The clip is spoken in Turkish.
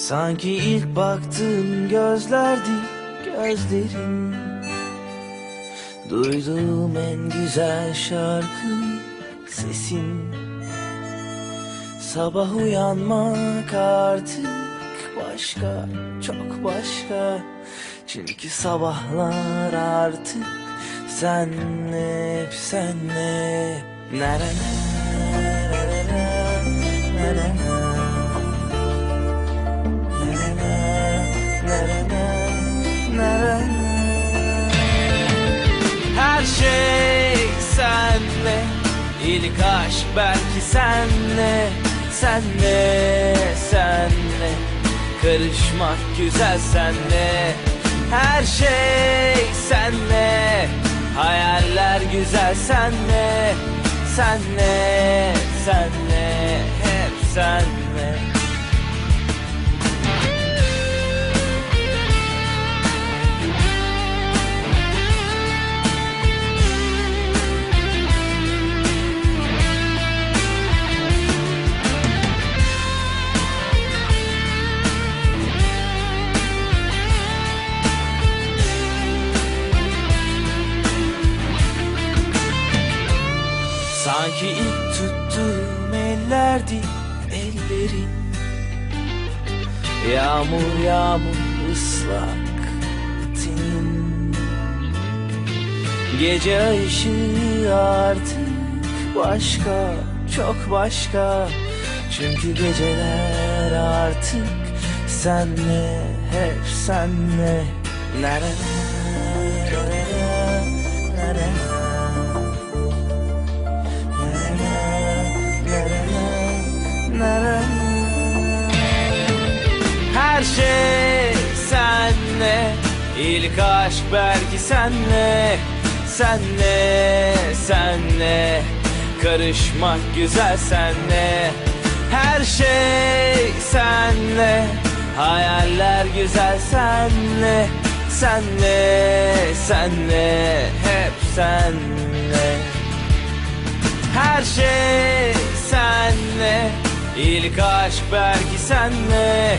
Sanki ilk baktığım gözlerdi gözlerin Duyduğum en güzel şarkı sesin Sabah uyanmak artık başka, çok başka. Çünkü sabahlar artık senle, hep senle Na na na, na na senle. İlk aşk belki senle Senle, senle. Karışmak güzel senle. Her şey senle. Hayaller güzel senle Senle, senle. Hep senle Sanki ilk tuttuğum ellerdi ellerin. Yağmur yağmur ıslak tenin Gece ışığı artık başka çok başka. Çünkü geceler artık senle hep senle. Na Her şey senle. İlk aşk belki senle Senle, senle. Karışmak güzel senle. Her şey senle. Hayaller güzel senle Senle, senle. Hep senle. Her şey senle. İlk aşk belki senle